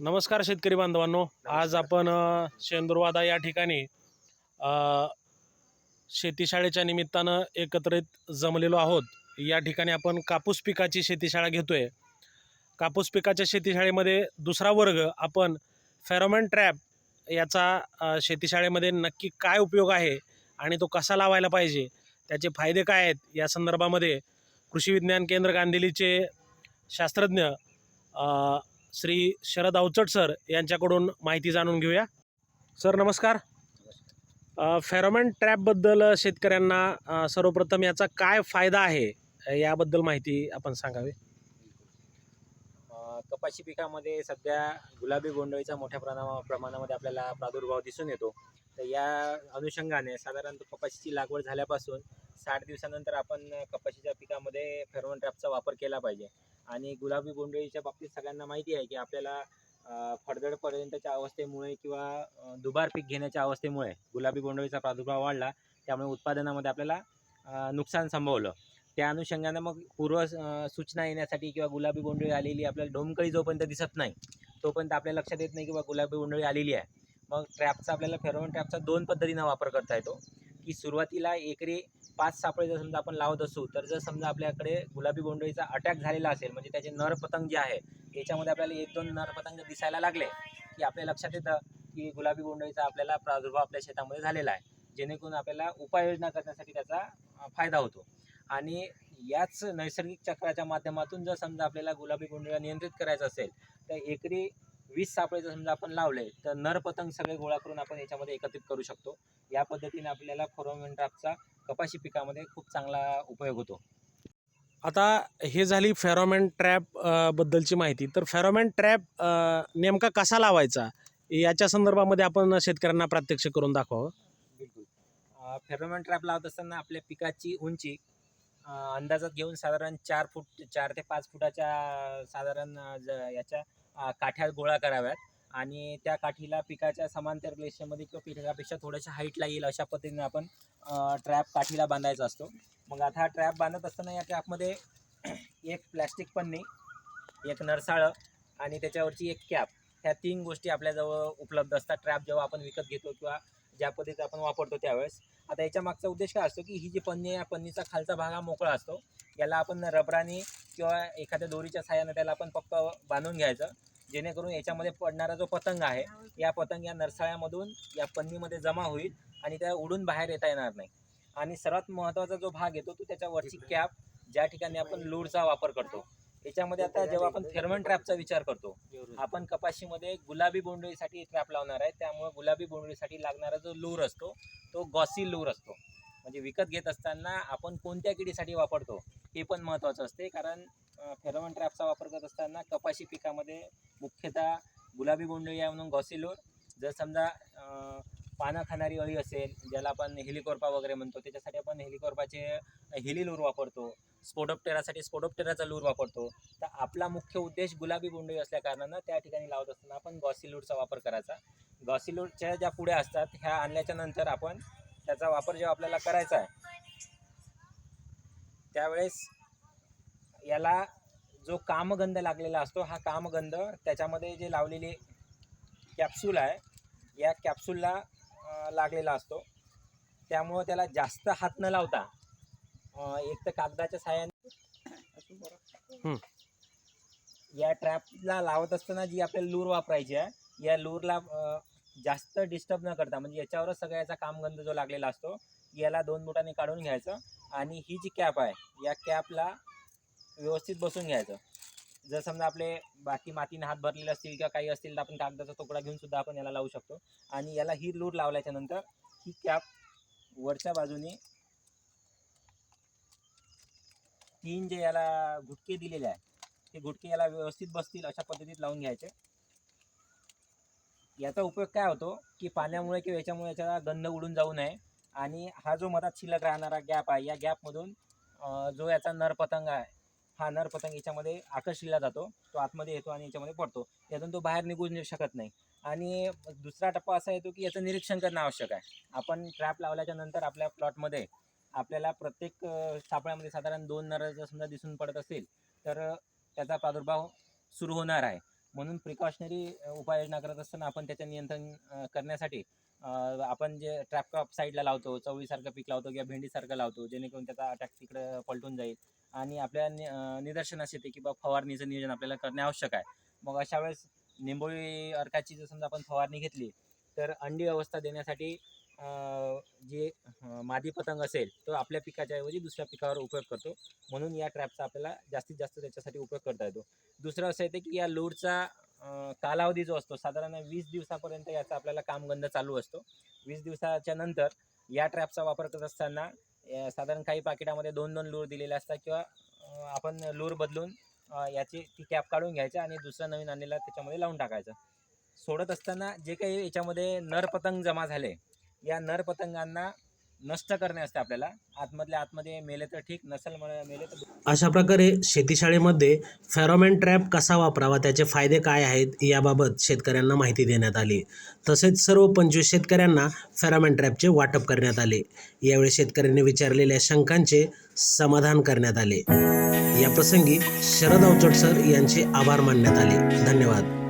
नमस्कार शेतकरी बांधवांनो. आज आपण शेंदुरवादा या ठिकाणी शेतीशाळेच्या निमित्तानं एकत्रित जमलेलो आहोत. या ठिकाणी आपण कापूस पिकाची शेतीशाळा घेतोय. कापूस पिकाच्या शेतीशाळेमध्ये दुसरा वर्ग आपण फेरोमॅन ट्रॅप याचा शेतीशाळेमध्ये नक्की काय उपयोग आहे आणि तो कसा लावायला पाहिजे त्याचे फायदे काय आहेत या संदर्भामध्ये कृषी विज्ञान केंद्र गांधिलीचे शास्त्रज्ञ श्री शरद अवचट सर यांच्याकडून माहिती जाणून घेऊया. सर नमस्कार. अ, फेरोमॅन ट्रॅपबद्दल शेतकऱ्यांना सर्वप्रथम याचा काय फायदा आहे याबद्दल माहिती आपण सांगावी. कपाशी पिकामध्ये सध्या गुलाबी गोंडळीचा मोठ्या प्रमाणा प्रमाणामध्ये आपल्याला प्रादुर्भाव दिसून येतो. तर या अनुषंगाने साधारणतः कपाशीची लागवड झाल्यापासून साठ दिवसानंतर आपण कपाशीच्या पिकामध्ये फेरोमोन ट्रॅपचा वापर केला पाहिजे. आणि गुलाबी बोंडळीच्या बाबतीत सगळ्यांना माहिती आहे की आपल्याला फडदडपर्यंतच्या अवस्थेमुळे किंवा दुबार पीक घेण्याच्या अवस्थेमुळे गुलाबी बोंडळीचा प्रादुर्भाव वाढला त्यामुळे उत्पादनामध्ये आपल्याला नुकसान संभवलं. त्या अनुषंगानं मग पूर्व सूचना येण्यासाठी किंवा गुलाबी बोंडळी आलेली आपल्याला ढोमकळी जोपर्यंत दिसत नाही तोपर्यंत आपल्या लक्षात येत नाही की बा गुलाबी बोंडळी आलेली आहे. मग ट्रॅपचा आपल्याला फेरोमोन ट्रॅपचा दोन पद्धतीनं वापर करता येतो की सुरुवातीला एकरी पाच सापळे जर समजा आपण लावत असू तर जर समजा आपल्याकडे गुलाबी बोंडळीचा अटॅक झालेला असेल म्हणजे त्याचे नर पतंग जे आहे याच्यामध्ये आपल्याला एक दोन नर पतंग दिसायला लागले की आपल्या लक्षात येतं की गुलाबी बोंडळीचा आपल्याला प्रादुर्भाव आपल्या शेतामध्ये झालेला आहे जेणेकरून आपल्याला उपाययोजना करण्यासाठी त्याचा फायदा होतो. आणि याच नैसर्गिक चक्राच्या माध्यमातून जर समजा आपल्याला गुलाबी बोंडळीला नियंत्रित करायचं असेल तर एकरी वीस सापळे जर समजा आपण लावले तर नर पतंग सगळे गोळा करून आपण याच्यामध्ये एकत्रित करू शकतो. या पद्धतीने आपल्याला फोरोमेन ट्रॅपचा कपाशी पिकामध्ये खूप चांगला उपयोग होतो. आता हे झाली फेरोमॅन ट्रॅप बद्दलची माहिती. तर फेरोमॅन ट्रॅप नेमका कसा लावायचा? याच्या संदर्भामध्ये आपण शेतकऱ्यांना प्रात्यक्ष करून दाखवावं. बिलकुल. फेरोमॅन ट्रॅप लावत असताना आपल्या पिकाची उंची अंदाजात घेऊन साधारण चार फूट चार ते पाच फुटाच्या साधारण याच्या काठ्या गोळा कराव्यात आणि त्या काठीला पिकाच्या समांतर रेषेमध्ये किंवा पिकापेक्षा थोड्याशा हाईटला येईल अशा पद्धतीने आपण ट्रॅप काठीला बांधायचा असतो. मग आता हा ट्रॅप बांधत असताना या ट्रॅपमध्ये एक प्लॅस्टिक पन्नी एक नरसाळं आणि त्याच्यावरची एक कॅप ह्या तीन गोष्टी आपल्याजवळ उपलब्ध असतात. ट्रॅप जेव्हा आपण विकत घेतो किंवा ज्या पद्धतीने आपण वापरतो त्यावेळेस. आता याच्या मागचा उद्देश काय असतो की ही जी पन्नी आहे या पन्नीचा खालचा भाग हा मोकळा असतो. याला आपण रबराने किंवा एखाद्या दोरीच्या साह्याने त्याला आपण पक्क बांधून घ्यायचं. जेणेकरून याच्यामध्ये पडणारा जो पतंग आहे या पतंग या नरसाळ्यामधून या पन्नीमध्ये जमा होईल आणि त्या उडून बाहेर येता येणार नाही. आणि सर्वात महत्त्वाचा जो भाग येतो तो त्याच्या वरची कॅप ज्या ठिकाणी आपण लूडचा वापर करतो. याच्यामध्ये आता जेव्हा आपण फेरमन ट्रॅपचा विचार करतो आपण कपाशीमध्ये गुलाबी बोंडळीसाठी ट्रॅप लावणार आहे. त्यामुळे गुलाबी बोंडळीसाठी लागणारा जो लूर असतो तो गॉसी लूर असतो. म्हणजे विकत घेत असताना आपण कोणत्या किडीसाठी वापरतो हे पण महत्त्वाचं असते. कारण फेरोमन ट्रॅपचा वापर करत असताना कपाशी पिकामध्ये मुख्यतः गुलाबी बोंडळी आहे म्हणून गॉसी लूर. जर समजा पानं खाणारी अळी असेल ज्याला आपण हेलिकोर्पा वगैरे म्हणतो त्याच्यासाठी आपण हेलिकोर्पाचे हेली लूर वापरतो. स्पोडोप्टेरासाठी स्पोडोप्टेराचा लूर वापरतो. तर आपला मुख्य उद्देश गुलाबी बोंडळी असल्या कारणानं त्या ठिकाणी लावत असताना आपण गॉसिलूरचा वापर करायचा. गॉसिलूरच्या ज्या पुढे असतात ह्या आणल्याच्या नंतर आपण त्याचा वापर जेव्हा आपल्याला करायचा आहे त्यावेळेस याला जो कामगंध लागलेला असतो हा कामगंध त्याच्यामध्ये जे लावलेली कॅप्सूल आहे या कॅप्सूलला लागलेला असतो. त्यामुळं त्याला जास्त हात न लावता एक तर कागदाच्या साह्याने हं. या ट्रॅपला लावत असताना जी आपल्याला लूर वापरायची आहे या लूरला जास्त डिस्टर्ब न करता म्हणजे याच्यावरच सगळ्याचा कामगंध जो लागलेला असतो याला दोन बोटाने काढून घ्यायचं आणि ही जी कॅप आहे या कॅपला व्यवस्थित बसून घ्यायचं. जर समजा आपले बाकी मातीने हात भरलेले असतील किंवा काही असतील तर आपण कागदाचा तुकडा घेऊन सुद्धा आपण याला लावू शकतो. आणि याला ही लूर लावल्याच्या नंतर ही कॅप वरच्या बाजूने तीन जे याला गुटके दिलेले आहे ते गुटके याला व्यवस्थित बसतील अशा पद्धतीत लावून घ्यायचे. याचा उपयोग काय होतो की पाण्यामुळे किंवा याच्यामुळे याचा गंध उडून जाऊ नये आणि हा जो मधात शिल्लक राहणारा गॅप आहे या गॅपमधून जो याचा नरपतंग आहे हा नरपतंग याच्यामध्ये आकर्षिला जातो तो आतमध्ये येतो आणि याच्यामध्ये पडतो. यातून तो बाहेर निघू शकत नाही. आणि दुसरा टप्पा असा येतो की याचं निरीक्षण करणं आवश्यक आहे. आपण ट्रॅप लावल्याच्या नंतर आपल्या प्लॉटमध्ये आपल्याला प्रत्येक सापळ्यामध्ये साधारण दोन नर जर समजा दिसून पडत असेल तर त्याचा प्रादुर्भाव सुरू होणार आहे. म्हणून प्रिकॉशनरी उपाययोजना करत असताना आपण त्याचं नियंत्रण करण्यासाठी आपण जे ट्रॅप क्रॉप साईडला लावतो चवळीसारखं पीक लावतो किंवा भेंडीसारखं लावतो जेणेकरून त्याचा अटॅक तिकडं पलटून जाईल आणि आपल्या नि- निदर्शनास येते की बा फवारणीचं नियोजन आपल्याला करणे आवश्यक आहे. मग अशा वेळेस निंबोळी अर्काची जर समजा आपण फवारणी घेतली तर अंडी अवस्था देण्यासाठी जे मादी पतंग असेल तो आपल्या पिकाच्या ऐवजी दुसऱ्या पिकावर उपयोग करतो. म्हणून या ट्रॅपचा आपल्याला जास्तीत जास्त त्याच्यासाठी उपयोग करता येतो. दुसरं असं येतं की या लोडचा कालावधी जो असतो साधारण वीस दिवसापर्यंत याचा आपल्याला कामगंध चालू असतो. वीस दिवसाच्या नंतर या ट्रॅपचा वापर करत असताना साधारण काही पाकिटामध्ये दोन दोन लूर दिलेले असतात किंवा आपण लूर बदलून याची ती कॅप काढून घ्यायचा आणि दुसरा नवीन आणलेला त्याच्यामध्ये लावून टाकायचं. सोडत असताना जे काही याच्यामध्ये नर पतंग जमा झाले या नर पतंगांना नष्ट करणे असते आपल्याला. आतमधल्या आतमध्ये मेले तर ठीक नसल मेले तर अशा प्रकारे शेतीशाळेमध्ये फेरोमॅन ट्रॅप कसा वापरावा त्याचे फायदे काय आहेत याबाबत शेतकऱ्यांना माहिती देण्यात आली. तसेच सर्व पंचवीस शेतकऱ्यांना फेरोमॅन ट्रॅपचे वाटप करण्यात आले. यावेळी शेतकऱ्यांनी विचारलेल्या शंकांचे समाधान करण्यात आले. या प्रसंगी शरद अवचट सर यांचे आभार मानण्यात आले. धन्यवाद.